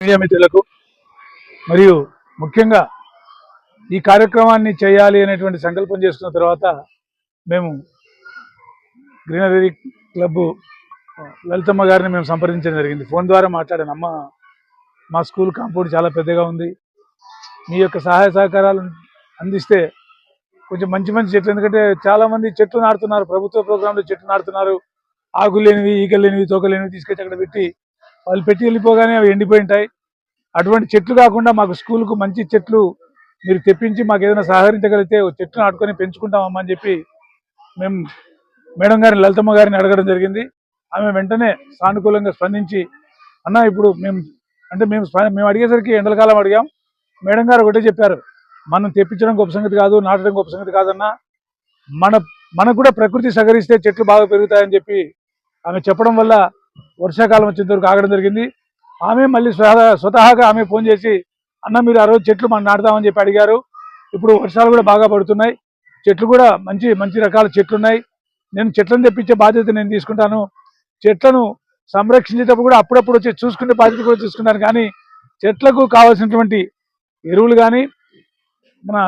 Media మిత్రులకు మరియు ముఖ్యంగా ఈ కార్యక్రమాన్ని చేయాలి అనేటువంటి సంకల్పం చేసుకున్న తర్వాత మేము గ్రీనరీ క్లబ్ లలితమ్మ గారిని మేము సంప్రదించడం జరిగింది. ఫోన్ ద్వారా మాట్లాడాను. అమ్మ మా స్కూల్ కాంపౌండ్ చాలా పెద్దగా ఉంది. మీ యొక్క సహాయ సహకారాలు అందిస్తే కొంచెం మంచి మంచి చెట్లు ఎందుకంటే చాలామంది చెట్లు నాటుతున్నారు. ప్రభుత్వ ప్రోగ్రాంలో చెట్లు నాటుతున్నారు. ఆకులు లేనివి ఈకలు లేనివి తోకలు లేనివి తీసుకొచ్చి అక్కడ పెట్టి వాళ్ళు పెట్టి వెళ్ళిపోగానే అవి ఎండిపోయి ఉంటాయి అటువంటి చెట్లు కాకుండా మాకు స్కూల్కు మంచి చెట్లు మీరు తెప్పించి మాకు ఏదైనా సహకరించగలిగితే చెట్లు నాటుకొని పెంచుకుంటామమ్మా అని చెప్పి మేము మేడం గారిని లలితమ్మ గారిని అడగడం జరిగింది. ఆమె వెంటనే సానుకూలంగా స్పందించి అన్న ఇప్పుడు మేము అంటే మేము మేము అడిగేసరికి ఎండలకాలం అడిగాం. మేడం గారు ఒకటే చెప్పారు మనం తెప్పించడం గొప్ప సంగతి కాదు నాటడం గొప్ప సంగతి కాదన్నా. మన మనకు కూడా ప్రకృతి సహకరిస్తే చెట్లు బాగా పెరుగుతాయని చెప్పి ఆమె చెప్పడం వల్ల వర్షాకాలం వచ్చేంతవరకు ఆగడం జరిగింది. ఆమె మళ్ళీ స్వతహా స్వతహాగా ఆమె ఫోన్ చేసి అన్న మీరు ఆ రోజు చెట్లు మనం నాటుదామని చెప్పి అడిగారు. ఇప్పుడు వర్షాలు కూడా బాగా పడుతున్నాయి. చెట్లు కూడా మంచి మంచి రకాల చెట్లు ఉన్నాయి. నేను చెట్లను తెప్పించే బాధ్యత నేను తీసుకుంటాను. చెట్లను సంరక్షించేటప్పుడు కూడా అప్పుడప్పుడు వచ్చి చూసుకునే బాధ్యత కూడా చూసుకుంటాను కానీ చెట్లకు కావాల్సినటువంటి ఎరువులు కానీ మన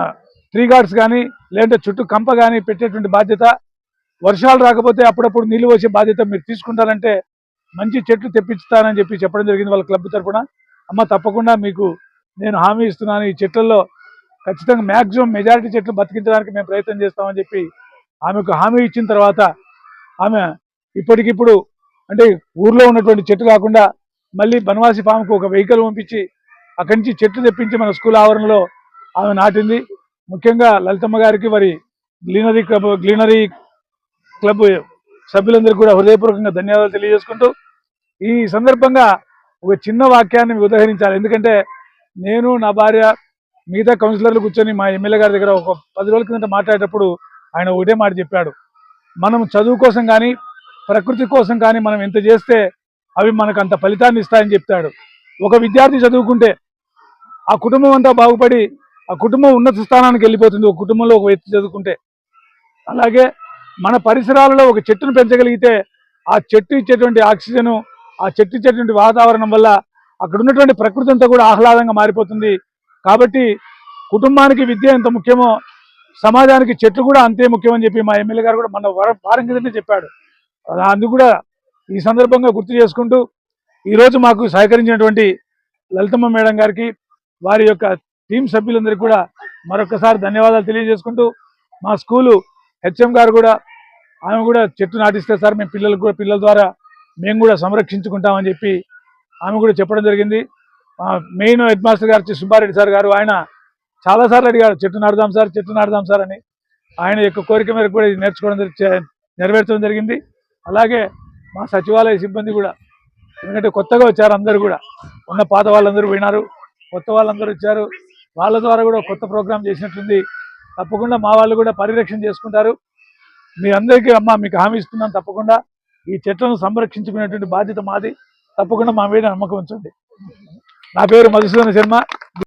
ట్రీ గార్డ్స్ కానీ లేదంటే చుట్టూ కంప కానీ పెట్టేటువంటి బాధ్యత వర్షాలు రాకపోతే అప్పుడప్పుడు నీళ్ళు వచ్చే బాధ్యత మీరు తీసుకుంటారంటే మంచి చెట్లు తెప్పిస్తానని చెప్పి చెప్పడం జరిగింది వాళ్ళ క్లబ్ తరఫున అమ్మ తప్పకుండా మీకు నేను హామీ ఇస్తున్నాను. ఈ చెట్లలో ఖచ్చితంగా మ్యాక్సిమం మెజారిటీ చెట్లు బతికించడానికి మేము ప్రయత్నం చేస్తామని చెప్పి ఆమెకు హామీ ఇచ్చిన తర్వాత ఆమె ఇప్పటికిప్పుడు అంటే ఊర్లో ఉన్నటువంటి చెట్టు కాకుండా మళ్ళీ బనవాసి ఫామ్కు ఒక వెహికల్ పంపించి అక్కడి నుంచి చెట్లు తెప్పించి మన స్కూల్ ఆవరణలో ఆమె నాటింది. ముఖ్యంగా లలితమ్మ గారికి మరి గ్లీనరీ క్లబ్ గ్లీనరీ క్లబ్ సభ్యులందరికీ కూడా హృదయపూర్వకంగా ధన్యవాదాలు తెలియజేసుకుంటూ ఈ సందర్భంగా ఒక చిన్న వాక్యాన్ని ఉదహరించాలి. ఎందుకంటే నేను నా భార్య మిగతా కౌన్సిలర్లు కూర్చొని మా ఎమ్మెల్యే గారి దగ్గర ఒక పది రోజుల కిందట మాట్లాడేటప్పుడు ఆయన ఒకటే మాట చెప్పాడు. మనం చదువు కోసం కానీ ప్రకృతి కోసం కానీ మనం ఎంత చేస్తే అవి మనకు అంత ఫలితాన్ని ఇస్తాయని చెప్తాడు. ఒక విద్యార్థి చదువుకుంటే ఆ కుటుంబం అంతా బాగుపడి ఆ కుటుంబం ఉన్నత స్థానానికి వెళ్ళిపోతుంది. ఒక కుటుంబంలో ఒక వ్యక్తి చదువుకుంటే. అలాగే మన పరిసరాలలో ఒక చెట్టును పెంచగలిగితే ఆ చెట్టు ఇచ్చేటువంటి ఆక్సిజను ఆ చెట్టు చెట్టు వాతావరణం వల్ల అక్కడ ఉన్నటువంటి ప్రకృతి అంతా కూడా ఆహ్లాదంగా మారిపోతుంది. కాబట్టి కుటుంబానికి విద్య ఎంత ముఖ్యమో సమాజానికి చెట్లు కూడా అంతే ముఖ్యమని చెప్పి మా ఎమ్మెల్యే గారు కూడా మన వర- వారం కిందనే చెప్పాడు. అలా అందుకు కూడా ఈ సందర్భంగా గుర్తు చేసుకుంటూ ఈరోజు మాకు సహకరించినటువంటి లలితమ్మ మేడం గారికి వారి యొక్క టీం సభ్యులందరికీ కూడా మరొకసారి ధన్యవాదాలు తెలియజేసుకుంటూ మా స్కూలు హెచ్ఎం గారు కూడా ఆమె కూడా చెట్టు నాటిస్తే సార్ మేము పిల్లలకు కూడా పిల్లల ద్వారా మేము కూడా సంరక్షించుకుంటామని చెప్పి ఆమె కూడా చెప్పడం జరిగింది. మెయిన్ హెడ్ మాస్టర్ గారు వచ్చి సుబ్బారెడ్డి సార్ గారు ఆయన చాలాసార్లు అడిగారు చెట్టు నాటుదాం సార్ చెట్టు నాటుదాం సార్ అని. ఆయన యొక్క కోరిక మేరకు కూడా ఇది నేర్చుకోవడం నెరవేర్చడం జరిగింది. అలాగే మా సచివాలయ సిబ్బంది కూడా ఎందుకంటే కొత్తగా వచ్చారు అందరూ కూడా ఉన్న పాత వాళ్ళందరూ పోయినారు కొత్త వాళ్ళందరూ వచ్చారు. వాళ్ళ ద్వారా కూడా కొత్త ప్రోగ్రామ్ చేసినట్టుంది తప్పకుండా మా వాళ్ళు కూడా పరిరక్షణ చేసుకుంటారు. మీ అందరికీ అమ్మ మీకు హామీ ఇస్తున్నాను తప్పకుండా. ఈ చెట్లను సంరక్షించుకునేటువంటి బాధ్యత మాది. తప్పకుండా మా మీద నమ్మకం ఉంచండి. నా పేరు మధుసూదన శర్మ.